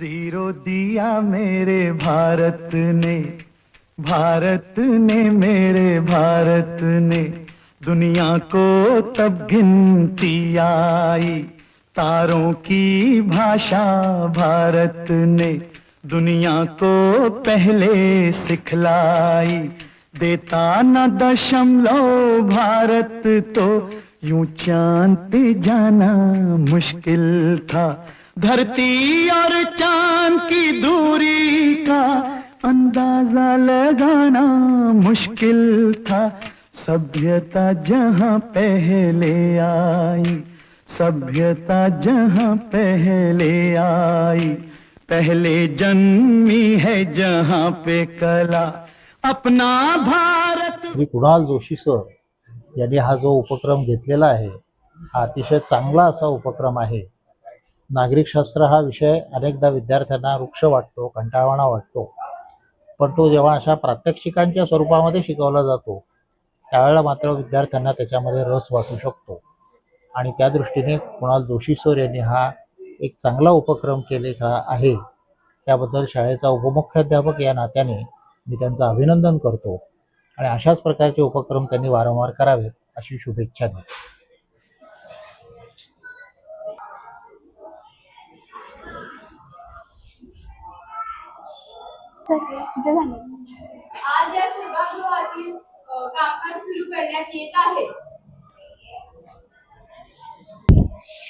Zero दिया मेरे भारत ने भारत ने मेरे भारत ने, दुनिया को तब गिनती आई, तारों की भाषा भारत ने, दुनिया को पहले सिखलाई, देता न दशमलव भारत तो यूँ चाँद जाना मुश्किल था धरती और चांद की दूरी का अंदाजा लगाना मुश्किल था। सभ्यता जहां पहले आई सभ्यता जहां पहले आई। पहले जन्मी है जहां पे कला अपना भारत। श्री कुणाल जोशी सर यांनी हा जो उपक्रम घेतलेला आहे हा अतिशय चांगला असा उपक्रम आहे. नागरिकशास्त्र हा विषय अनेकदा विद्यार्थ्यांना वृक्ष वाटतो कंटाळवाणा वाटतो. पण तो जेव्हा अशा प्रात्यक्षिकांच्या स्वरूपामध्ये शिकवला जातो त्यावेळेला मात्र विद्यार्थ्यांना त्याच्यामध्ये रस वाटू शकतो. आणि त्या दृष्टीने कुणाल जोशी सर यांनी हा एक चांगला उपक्रम केलेला आहे. त्याबद्दल शाळेचा उपमुख्याध्यापक या नात्याने मी त्यांचं अभिनंदन करतो. आणि अशाच प्रकारचे उपक्रम त्यांनी वारंवार करावेत अशी शुभेच्छा देतो. झालं. आज या सभागृहातील कामकाज सुरू करण्यात येत आहे.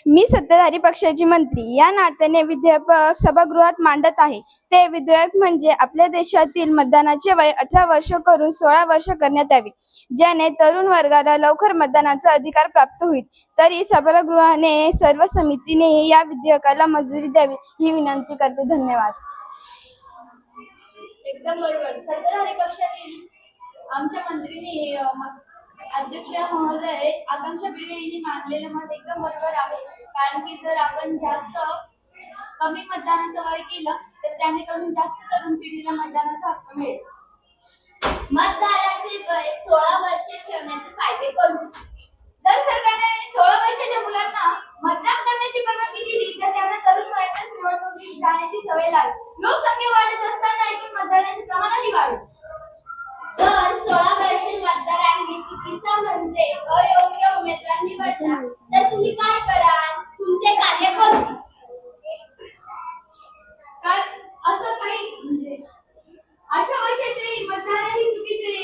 मी सत्ताधारी पक्षाची मंत्री या नात्याने विधेयक सभागृहात मांडत आहे. ते विधेयक म्हणजे आपल्या देशातील मतदानाचे वय अठरा वर्ष करून सोळा वर्ष करण्यात यावे ज्याने तरुण वर्गाला लवकर मतदानाचा अधिकार प्राप्त होईल. तरी सभागृहाने सर्व समितीने या विधेयकाला मंजुरी द्यावी ही विनंती करते. धन्यवाद. एकदम बरोबर. सत्ताधारी पक्षातील आमच्या मंत्रीने अध्यक्ष महोदय आकांक्षा बिडवे यांनी मांडलेलं मत एकदम बरोबर आहे. कारण की जर आपण जास्त कमी मतदानाचा वय केलं तर त्याने करून जास्त तरुण पिढीला मतदानाचा हक्क मिळेल. मतदाराचे वय सोळा वर्षे ठेवण्याचे फायदे कोणते जर सरकारने सोळा वर्षाच्या मुलांना मतदान करण्याची परवानगी दिली तर त्यांना तरुण वयातच निवडणुकीत जाण्याची सवय लागेल. लोकसंख्या वाढत असताना मतदानाचे प्रमाणही वाढेल. जर सोळा वर्षे मतदारांनी चुकीचा म्हणजे अयोग्य उमेदवार निवडला तर तुम्ही काय कराल? तुमचे कार्य कोणते? काय असं काही म्हणजे अठरा वर्षाचे मतदारही चुकीचे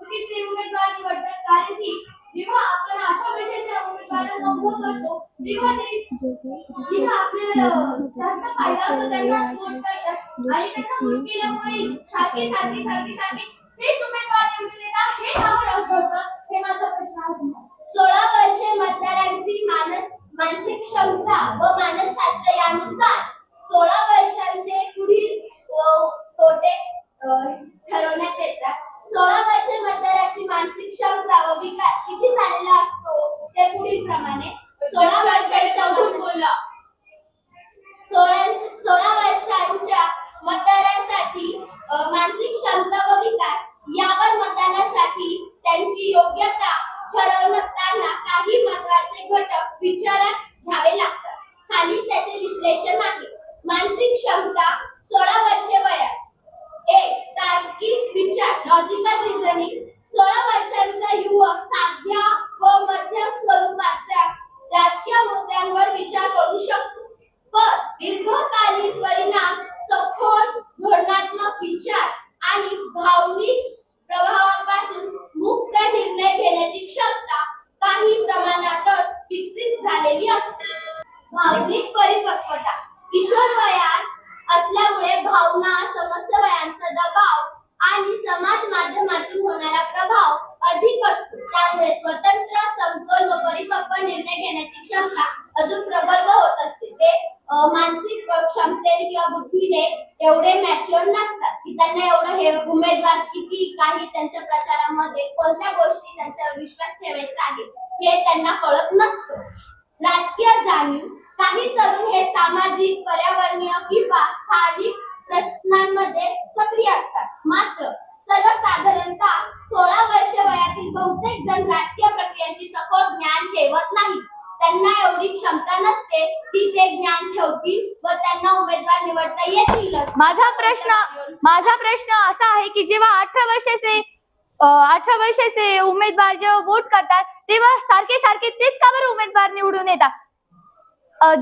चुकीचे उमेदवार निवडतात. कारण की जेव्हा आपण वर्षाच्या उभं करतो तेव्हा ते जिथं आपल्याला जास्त फायदा वोट करतात. आणि त्यांना वोट केल्यामुळे सारखे सारखे सारखे सारखे तेच उमेदवार निवडून येतात हे का बरं घडतं हे माझा प्रश्न आहे. सोळा वर्षे मतदारांची मानस मानसिक क्षमता व मानसशास्त्र यानुसार सोळा वर्षांचे पुढील अ, तोटे अ, ठरवण्यात येतात सोळा वर्षे मतदाराची मानसिक क्षमता व विकास किती झालेला असतो ते पुढील प्रमाणे सोळा वर्षांच्या चौथून मत- बोलला सोळा सोळा वर्षांच्या मतदारांसाठी अ, मानसिक क्षमता व विकास यावर मतदानासाठी त्यांची योग्यता ठरवताना काही महत्त्वाचे घटक विचारात घ्यावे लागतात खाली त्याचे विश्लेषण आहे मानसिक क्षमता सोळा वर्षे वयात एक तार्किक विचार लॉजिकल रिझनिंग सोळा वर्षांचा युवक साध्या व मध्यम स्वरूपाच्या राजकीय मुद्द्यांवर विचार करू शकतो. पण दीर्घकालीन परिणाम सखोल धोरणात्मक विचार आणि भावनिक प्रभावापासून मुक्त निर्णय घेण्याची क्षमता काही प्रमाणातच विकसित झालेली असते. भावनिक परिपक्वता किशोर वयात असल्यामुळे भावना समस्या दबाव आणि समाज माध्यमातून होणारा प्रभाव अधिक असतो. त्यामुळे स्वतंत्र समतोल व परिपक्व निर्णय घेण्याची क्षमता अजून प्रगल्भ होत असते. ते मानसिक क्षमतेने किंवा बुद्धीने एवढे मॅच्युअर नसतात की त्यांना एवढं हे उमेदवार किती काही त्यांच्या प्रचारामध्ये कोणत्या गोष्टी त्यांच्यावर विश्वास ठेवायचा आहे हे त्यांना कळत नसतं. राजकीय जाणीव काही तरुण हे सामाजिक पर्यावरणीय किंवा स्थानिक प्रश्नांमध्ये सक्रिय असतात. मात्र सर्वसाधारणतः सोळा वर्ष वयातील बहुतेक जण राजकीय प्रक्रियांची सखोल ज्ञान ठेवत नाही त्यांना एवढी क्षमता नसते की ते ज्ञान ठेवतील व त्यांना उमेदवार निवडता येतील माझा प्रश्न माझा प्रश्न असा आहे की जेव्हा अठरा वर्षाचे अठरा वर्षाचे उमेदवार जेव्हा वोट करतात तेव्हा सारखे सारखे तेच का बरं उमेदवार निवडून येतात?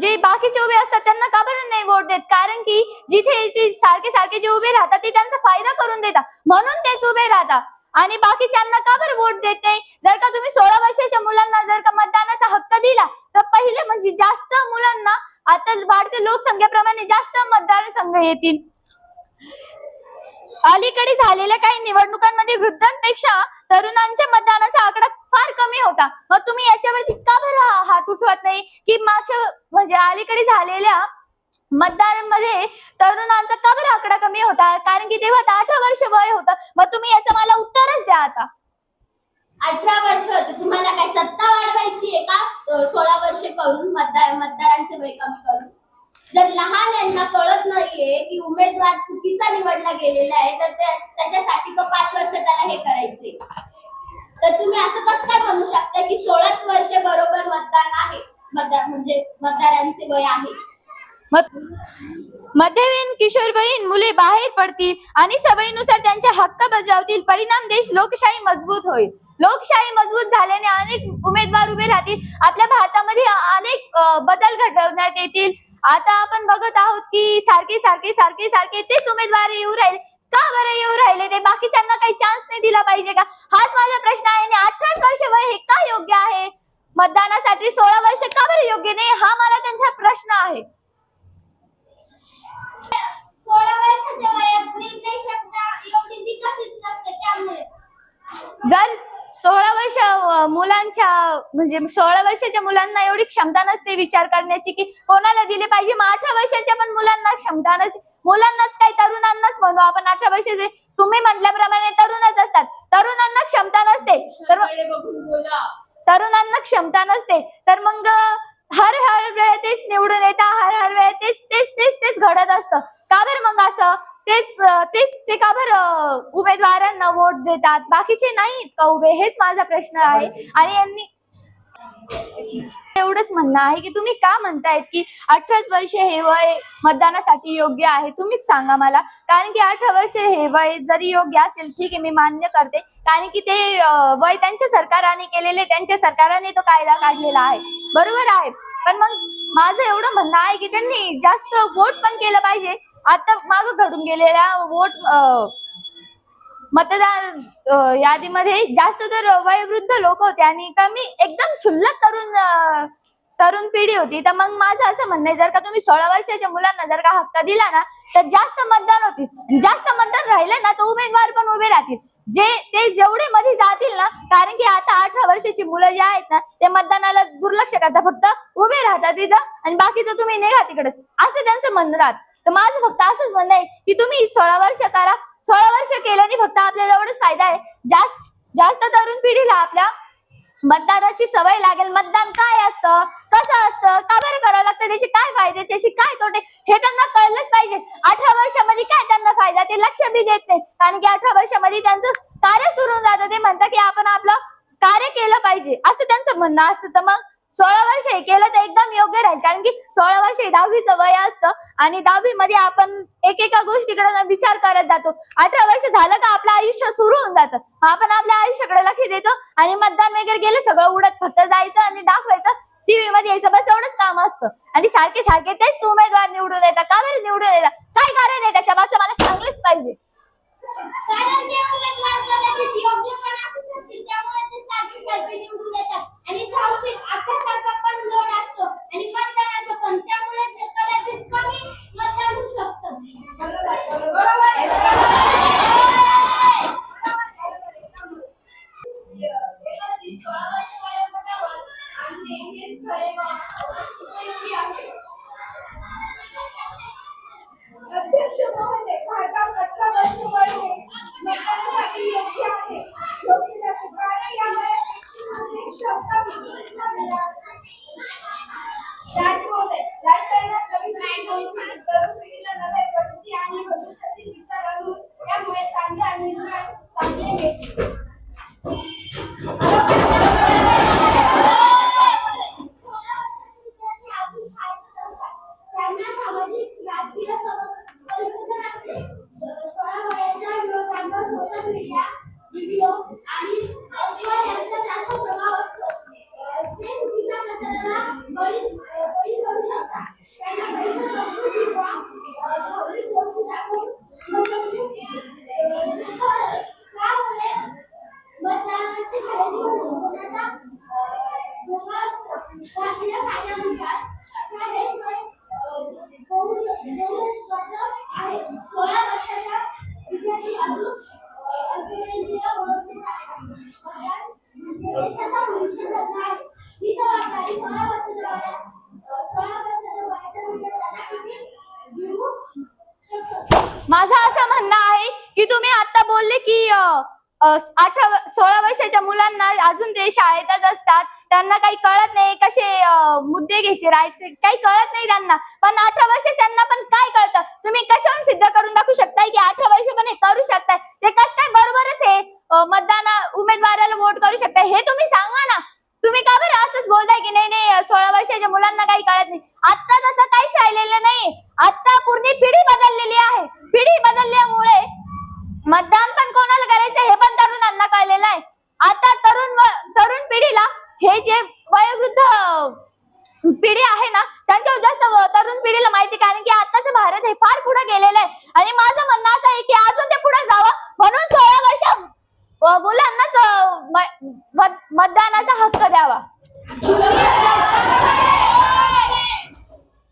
जे बाकीचे उभे असतात त्यांना का बरं नाही वोट देत? कारण की जिथे सारखे सारखे जे उभे राहतात ते त्यांचा फायदा करून देतात. म्हणून तेच उभे राहतात. आणि बाकीच्यांना का बरं वोट देत? नाही जर का तुम्ही सोळा वर्षाच्या मुलांना जर का मतदानाचा हक्क दिला तर पहिले म्हणजे जास्त मुलांना आता वाढत्या लोकसंख्येप्रमाणे जास्त मतदारसंघ येतील. अलीकडे झालेल्या काही निवडणुकांमध्ये वृद्धांपेक्षा तरुणांच्या मतदानाचा आकडा फार कमी होता. मग तुम्ही याच्यावरती का बरं हात उठवत नाही? की मागच्या म्हणजे अलीकडे झालेल्या मतदारांमध्ये तरुणांचा का बरं आकडा कमी होता कारण की तेव्हा तर अठरा वर्ष वय होतं. मग तुम्ही याचं मला उत्तरच द्या आता. अठरा वर्ष होते. तुम्हाला काय सत्ता वाढवायची आहे का? सोळा वर्ष करून मतदार मतदारांचे वय कमी करून. जर लहान यांना कळत नाहीये की उमेदवार चुकीचा निवडला गेलेला आहे तर त्याच्यासाठी तो पाच वर्ष त्याला हे करायचे. तर तुम्ही असं कसं काय म्हणू शकता की सोळाच वर्ष बरोबर मतदान आहे? मतदार म्हणजे मतदारांचे वय आहे. मध्यवीन किशोरवयीन मुले बाहेर पडतील आणि सवयीनुसार त्यांचे हक्क बजावतील. परिणाम देश लोकशाही मजबूत होईल. लोकशाही मजबूत झाल्याने अनेक उमेदवार उभे राहतील. आपल्या भारतामध्ये अनेक बदल घडवण्यात येतील. आता आपण बघत आहोत की सारखे सारखे सारखे सारखे तेच उमेदवार येऊ राहील. का बरं येऊ राहिले? ते बाकीच्यांना काही चान्स नाही दिला पाहिजे का? हाच माझा प्रश्न आहे आणि अठराच वर्ष वय हे का योग्य आहे? मतदानासाठी सोळा वर्ष का बरं योग्य नाही? हा मला त्यांचा प्रश्न आहे सोळा वर्षाच्या वयात निर्णय शकता एवढी विकसित नसते त्यामुळे जर सोळा वर्ष मुलांच्या म्हणजे सोळा वर्षाच्या मुलांना एवढी क्षमता नसते विचार करण्याची की कोणाला दिले पाहिजे मग अठरा वर्षाच्या पण मुलांना क्षमता नसते. मुलांनाच काय तरुणांनाच म्हणू आपण अठरा वर्षाचे तुम्ही म्हटल्याप्रमाणे तरुणच असतात. तरुणांना क्षमता नसते. तर तरुणांना क्षमता नसते. तर मग हर हर वेळ तेच निवडून येतात हर हर वेळ तेच तेच तेच तेच घडत असतं. तेच तेच ते का बरं उमेदवारांना वोट देतात? बाकीचे नाहीत का उभे? हेच माझा प्रश्न आहे. आणि यांनी एवढंच म्हणणं आहे की तुम्ही का म्हणतायत की अठराच वर्ष हे वय मतदानासाठी योग्य आहे? तुम्हीच सांगा मला. कारण की अठरा वर्ष हे वय जरी योग्य असेल ठीक आहे मी मान्य करते. कारण की ते वय त्यांच्या सरकाराने केलेले त्यांच्या सरकाराने तो कायदा काढलेला आहे. बरोबर आहे. पण मग माझं एवढं म्हणणं आहे की त्यांनी जास्त वोट पण केलं पाहिजे. आता माग घडून गेलेल्या वोट मतदार यादीमध्ये जास्त तर वयोवृद्ध लोक होते आणि कमी एकदम क्षुल्लक तरुण तरुण पिढी होती. तर मग माझं असं म्हणणं आहे जर का तुम्ही सोळा वर्षाच्या मुलांना जर का हक्क दिला ना तर जास्त मतदान होतील. जास्त मतदान राहिलं ना तर उमेदवार पण उभे राहतील. जे ते जेवढे मध्ये जातील ना कारण की आता अठरा वर्षाची मुलं जे आहेत ना ते मतदानाला दुर्लक्ष करतात. फक्त उभे राहतात तिथं आणि बाकीचं तुम्ही निघा तिकडेच. असं त्यांचं म्हणणं राहत. तर माझं फक्त असंच म्हणणं आहे की तुम्ही सोळा वर्ष करा. सोळा वर्ष केल्याने फक्त आपल्याला एवढंच फायदा आहे. जास्त जास्त तरुण पिढीला आपल्या मतदानाची सवय लागेल. मतदान काय असतं? कसं असतं? का बरं करावं लागतं? त्याचे काय फायदे? त्याचे काय तोटे? हे त्यांना कळलंच पाहिजे. अठरा वर्षामध्ये काय त्यांना फायदा? ते लक्ष बी देत नाही कारण की अठरा वर्षामध्ये त्यांचं कार्य सुरू होऊन जातं. ते म्हणतात की आपण आपलं कार्य केलं पाहिजे. असं त्यांचं म्हणणं असतं. तर मग सोळा वर्ष हे केलं तर एकदम योग्य राहील. कारण की सोळा वर्ष दहावीचं वय असतं आणि दहावी मध्ये आपण एकेका गोष्टीकडे विचार करत जातो. अठरा वर्ष झालं का आपलं आयुष्य सुरू होऊन जातं. आपण आपल्या आयुष्याकडे लक्ष देतो आणि मतदान वगैरे गेलं सगळं उडत फक्त जायचं आणि दाखवायचं. टीव्ही मध्ये यायचं बस एवढंच काम असतं. आणि सारखे सारखे तेच उमेदवार निवडून येतात. का बरं निवडून येतात? काय कारण आहे त्याच्या मागचं मला सांगलंच पाहिजे. सोळा वर्ष वयोगटावर आणणे हेच खरे व उपयोगी आहे अठरा सोळा वर्षाच्या मुलांना अजून ते शाळेतच असतात. त्यांना काही कळत नाही कसे मुद्दे घ्यायचे राईट काही कळत नाही त्यांना. पण अठरा वर्षाच्यांना पण काय कळतं? तुम्ही कशावरून सिद्ध करून दाखवू शकताय की अठरा वर्ष पण हे करू शकताय ते कस काय बरोबरच आहे अ, मतदान उमेदवाराला वोट करू शकताय हे तुम्ही सांगा ना तुम्ही का बरं असंच बोलताय की नाही नाही सोळा वर्षाच्या मुलांना काही कळत नाही आता तसं काहीच राहिलेलं नाही आता पूर्ण पिढी बदललेली आहे पिढी बदलल्यामुळे मतदान पण कोणाला करायचं हे पण तरुणांना कळलेलं आहे आता तरुण व- तरुण पिढीला हे जे वयोवृद्ध पिढी आहे ना त्यांच्यावर जास्त व- तरुण पिढीला माहिती कारण की आताच भारत हे फार पुढे गेलेलं आहे आणि माझं म्हणणं असं आहे की अजून ते पुढे जावं म्हणून सोळा वर्ष अ, मुलांनाच अ, म- मत- मतदानाचा हक्क द्यावा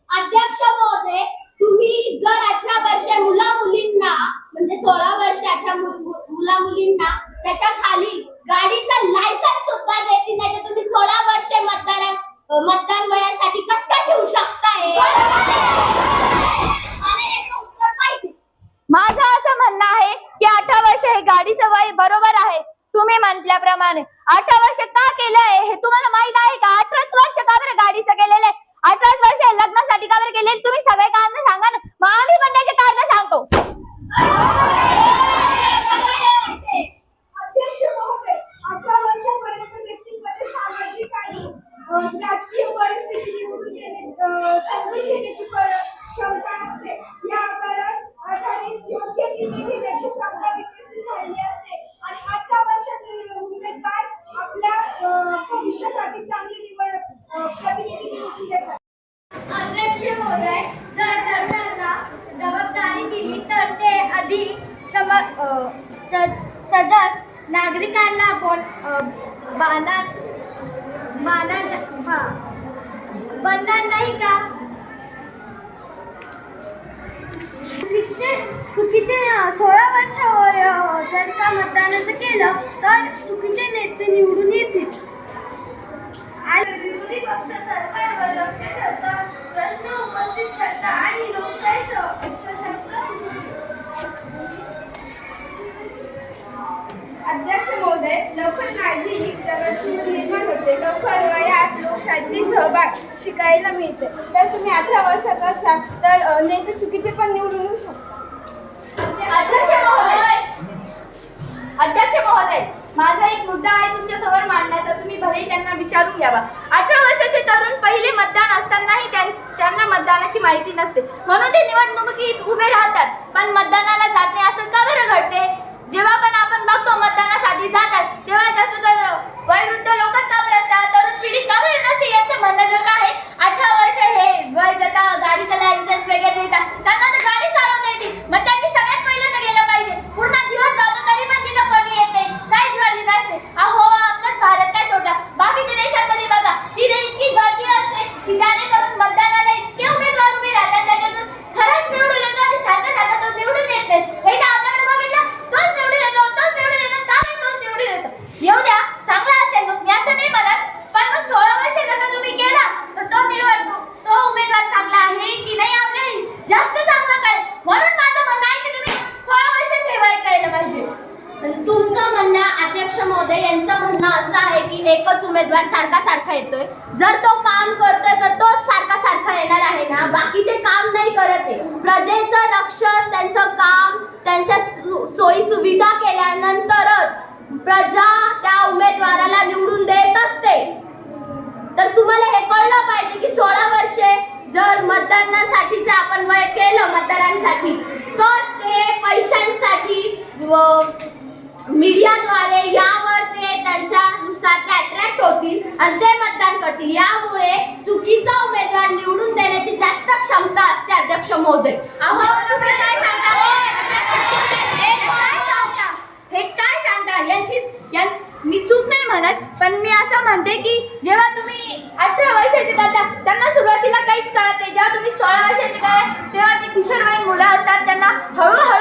अध्यक्ष महोदय तुम्ही जर अठरा वर्ष मुला मुलींना म्हणजे सोळा वर्ष अठरा ना त्याच्याखाली गाडीचं लायसन्स सुद्धा देते नाही तर तुम्ही सोळा वर्ष मतदार मतदान वयासाठी कस काय ठेवू शकताय? माझं असं म्हणणं आहे की अठरा वर्ष हे गाडीचं वय बरोबर आहे. तुम्ही म्हटल्याप्रमाणे अठरा वर्ष का केलंय हे तुम्हाला माहीत आहे का? अठराच वर्ष का बरं गाडीचं केलेलं आहे अठराच वर्ष लग्नासाठी का बरं केलेलं तुम्ही सगळे कारण सांगा ना. मग आम्ही पण त्याचे कारण सांगतो. अठरा वर्षापर्यंत व्यक्तीमध्ये सामाजिक आणि राजकीय परिस्थिती निवडून समजून घेण्याची क्षमता असते. या आधारात आधारित योग्य निर्णय घेण्याची क्षमता विकसित असते. आणि अठरा वर्षात उमेदवार आपल्या भविष्यासाठी चांगली निवड प्रतिनिधी अध्यक्ष महोदय जर तरुणांना जबाबदारी दिली तर ते अधिक सम स- सजग नागरिकांना बोल अ, बाणार बनणार नाही का? चुकीचे चुकीचे सोळा वर्ष जर का मतदानाचं केलं तर चुकीचे नेते निवडून येतील. आणि विरोधी पक्ष सरकारवर लक्ष ठेवता प्रश्न उपस्थित करता आणि लोकशाही सशक्त अध्यक्ष महोदय लवकर नागरिक निर्माण होते. लवकर वयात लोकशाहीतली सहभाग शिकायला मिळते. तर तुम्ही अठरा वर्षात असाल तर अ, नेते चुकीचे पण निवडून येऊ शकता म्हणजे अध्यक्ष महोदय अध्यक्ष महोदय माझा एक मुद्दा आहे तुमच्यासमोर मांडण्याचा. तुम्ही भले त्यांना विचारून घ्यावा. अठरा वर्षाचे तरुण पहिले मतदान असतानाही त्यां- त्यांना मतदानाची माहिती नसते. म्हणून ते निवडणुकीत उभे राहतात. पण मतदानाला जात नाही असं का बरं घडते? जेव्हा पण आपण बघतो मतदानासाठी जातात तेव्हा जास्त तर वयवृद्ध लोकच का बरं असतात तरुण पिढी का बरं नसते यांचं म्हणणं जर का आहे अठरा वर्ष हे वय जर का गाडीचं लायसन्स वगैरे देतात त्यांना तर गाडी चालवता येते. मग त्यांनी सगळ्यात पहिलं तर गेलं पाहिजे. पूर्ण दिवस जातो तरी पण तिथं कोणी येते काहीच गर्दी नसते. अहो आपलाच भारत काय सोडला? बाकीच्या देशांमध्ये बघा तिथे इतकी गर्दी असते की त्या आणि मतदान करतील. यामुळे चुकीचा उमेदवार निवडून देण्याची जास्त क्षमता असते अध्यक्ष महोदय. हे काय सांगता? मी चूक नाही म्हणत पण मी असं म्हणते की जेव्हा तुम्ही अठरा वर्षाचे करता त्यांना सुरुवातीला काहीच कळत नाही. जेव्हा तुम्ही सोळा वर्षाचे करा तेव्हा ते किशोरवयीन मुलं असतात त्यांना हळूहळू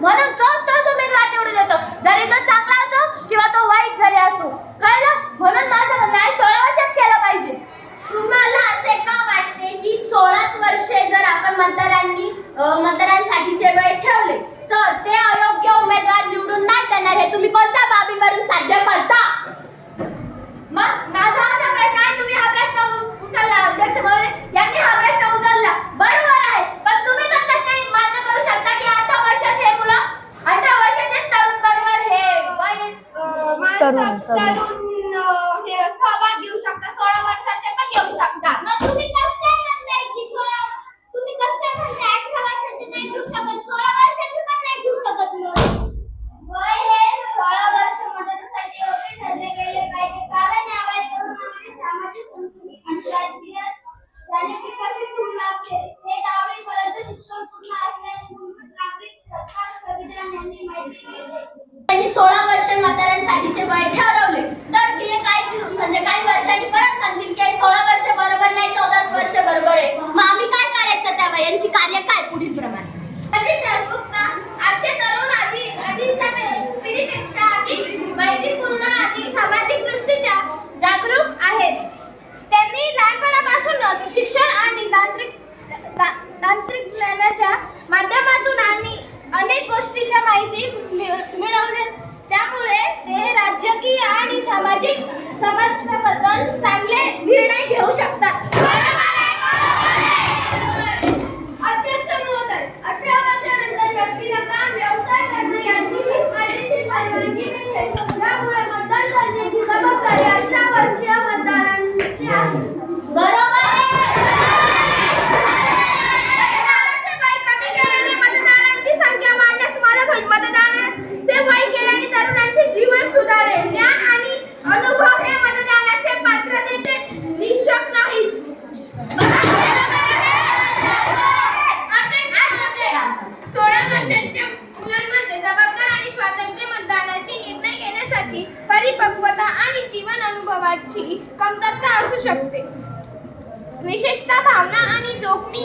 我那个。that's all. मिळवले. त्यामुळे ते राजकीय आणि सामाजिक समस्याबद्दल चांगले निर्णय घेऊ शकतात. साठी परिपक्वता आणि जीवन अनुभवाची कमतरता असू शकते. विशेषतः भावना आणि जोखमी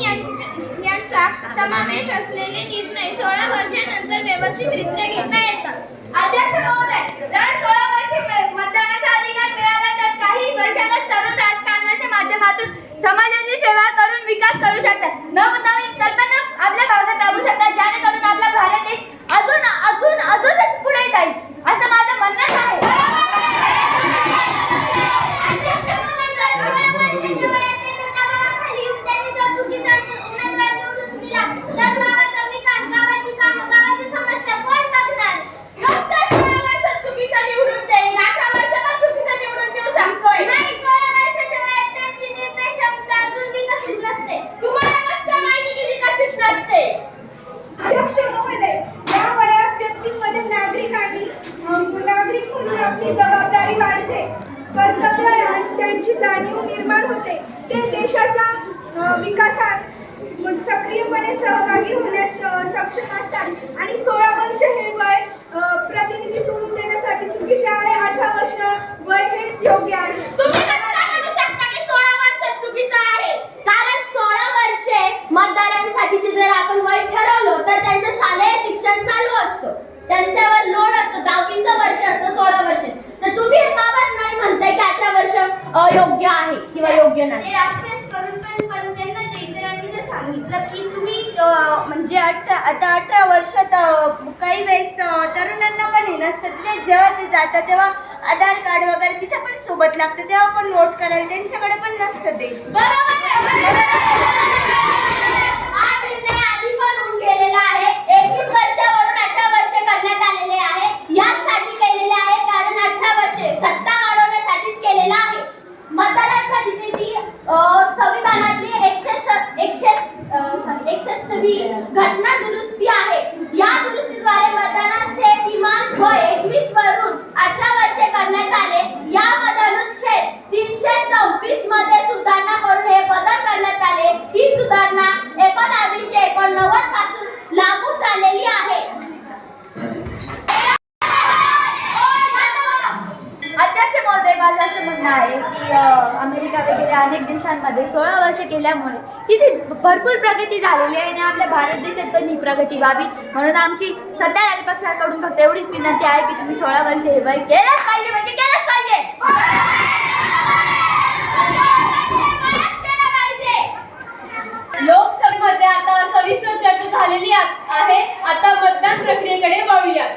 यांचा समावेश असलेले निर्णय सोळा वर्षानंतर व्यवस्थितरित्या घेता येतात. अध्यक्ष महोदय जर सोळा वर्षे मतदानाचा अधिकार मिळाला तर काही वर्षातच तरुण राजकारणाच्या माध्यमातून समाजाची सेवा करून विकास करू शकतात. नवनवीन कल्पना आपल्या भारतात राबू शकतात. जेणेकरून आपला भारत देश अजून अजून अजूनच पुढे जाईल. असं माझं म्हणणं योग्य नाही. म्हणजे अभ्यास करून पण पण त्यांना इतरांनी जर सांगितलं की तुम्ही म्हणजे अठरा आता अठरा वर्षात काही वेळेस तरुणांना पण हे नसतं. तिथे जेव्हा ते जातात तेव्हा आधार कार्ड वगैरे तिथे पण सोबत लागतं. तेव्हा पण नोट करायला त्यांच्याकडे पण नसतं ते. यासाठी केलेलं आहे कारण अठरा वर्षे सत्ता अडवण्यासाठीच केलेलं आहे. अ, संविधानातली एकशे एकशे एकसष्टवी घटना दुरुस्ती आहे. या दुरुस्तीद्वारे मतदानाचे किमान वय एकवीस वरून अठरा वर्षे करण्यात आले. या अनुच्छेद तीनशे चौतीसमध्ये सुधारणा करून हे बदल करण्यात आले. ही सुधारणा एकोणावीसशे एकोणनव्वदपासून लागू झालेली आहे अध्यक्ष महोदय माझं असं म्हणणं आहे की अ, अमेरिका वगैरे अनेक देशांमध्ये सोळा वर्ष किती तिथे भरपूर प्रगती झालेली आहे आणि आपल्या भारत देशात पण ही प्रगती व्हावी. म्हणून आमची सध्या पक्षाकडून फक्त एवढीच विनंती आहे की तुम्ही सोळा वर्ष हे वय केलंच पाहिजे म्हणजे केलंच पाहिजे. लोकसभेमध्ये आता सविस्तर चर्चा झालेली आ- आहे. आता मतदान प्रक्रियेकडे वळूया.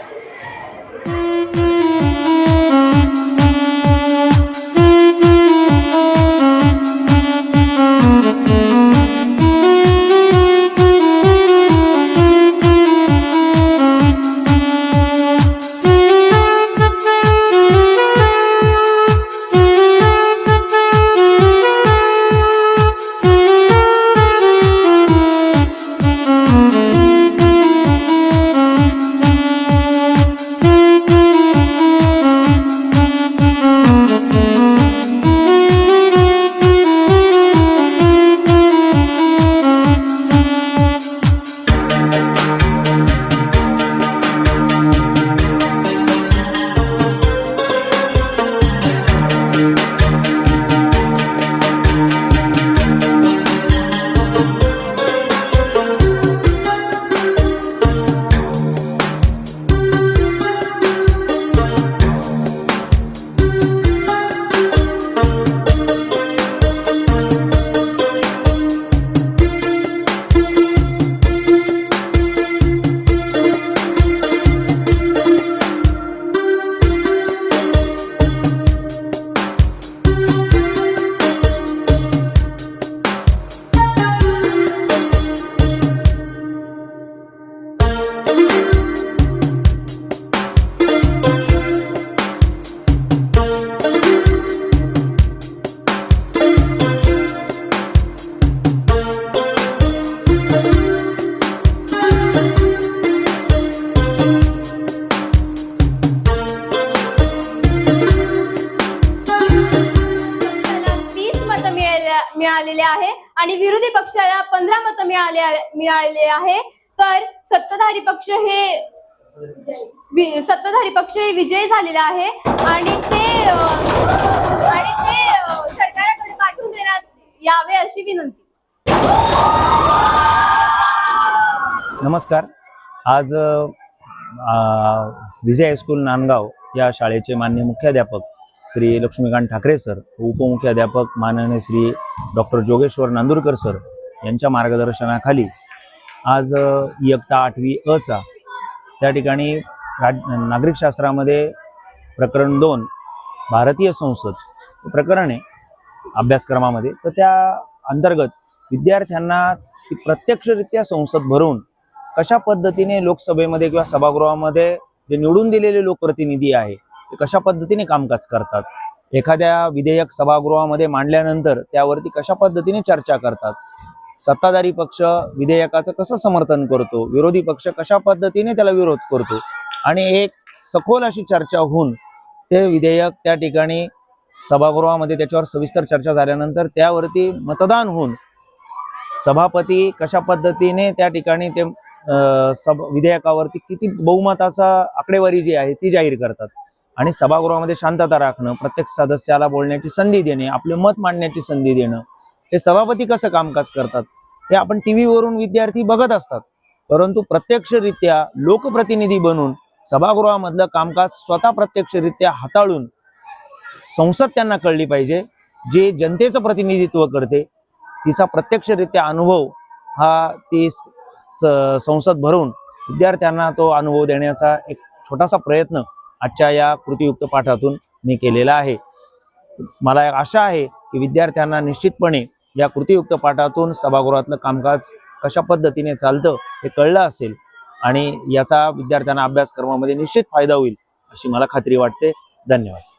मिळालेले आहे आणि विरोधी पक्षाला पंधरा मतं मिळाले मिळालेले आहे. तर सत्ताधारी पक्ष हे सत्ताधारी पक्ष हे विजयी झालेला आहे. आणि ते आणि ते सरकारकडे पाठवून देण्यात यावे अशी विनंती. नमस्कार. आज विजय हायस्कूल नांदगाव या शाळेचे मान्य मुख्याध्यापक श्री लक्ष्मीकांत ठाकरे सर उपमुख्याध्यापक माननीय श्री डॉक्टर जोगेश्वर नांदुरकर सर यांच्या मार्गदर्शनाखाली आज इयत्ता आठवी अचा त्या ठिकाणी राज नागरिकशास्त्रामध्ये प्रकरण दोन भारतीय संसद हे प्रकरण आहे अभ्यासक्रमामध्ये तर त्या अंतर्गत विद्यार्थ्यांना ती प्रत्यक्षरित्या संसद भरून कशा पद्धतीने लोकसभेमध्ये किंवा सभागृहामध्ये जे निवडून दिलेले लोकप्रतिनिधी आहे ते कशा पद्धतीने कामकाज करतात? एखाद्या विधेयक सभागृहामध्ये मांडल्यानंतर त्यावरती कशा पद्धतीने चर्चा करतात? सत्ताधारी पक्ष विधेयकाचं कसं समर्थन करतो? विरोधी पक्ष कशा पद्धतीने त्याला विरोध करतो? आणि एक सखोल अशी चर्चा होऊन ते विधेयक त्या ठिकाणी सभागृहामध्ये त्याच्यावर सविस्तर चर्चा झाल्यानंतर त्यावरती मतदान होऊन सभापती कशा पद्धतीने त्या ठिकाणी ते अं, सब विधेयकावरती किती बहुमताचा आकडेवारी जी आहे ती जाहीर करतात. आणि सभागृहामध्ये शांतता राखणं प्रत्येक सदस्याला बोलण्याची संधी देणे आपले मत मांडण्याची संधी देणं हे सभापती कसं कामकाज करतात? हे आपण टी व्हीवरून विद्यार्थी बघत असतात. परंतु प्रत्यक्षरित्या लोकप्रतिनिधी बनून सभागृहामधलं कामकाज स्वतः प्रत्यक्षरित्या हाताळून संसद त्यांना कळली पाहिजे. जे जनतेचं प्रतिनिधित्व करते तिचा प्रत्यक्षरित्या अनुभव हा ती संसद भरून विद्यार्थ्यांना तो अनुभव देण्याचा एक छोटासा प्रयत्न आजच्या या कृतीयुक्त पाठातून मी केलेला आहे. मला एक आशा आहे की विद्यार्थ्यांना निश्चितपणे या कृतीयुक्त पाठातून सभागृहातलं कामकाज कशा पद्धतीने चालतं हे कळलं असेल आणि याचा विद्यार्थ्यांना अभ्यासक्रमामध्ये निश्चित फायदा होईल अशी मला खात्री वाटते. धन्यवाद.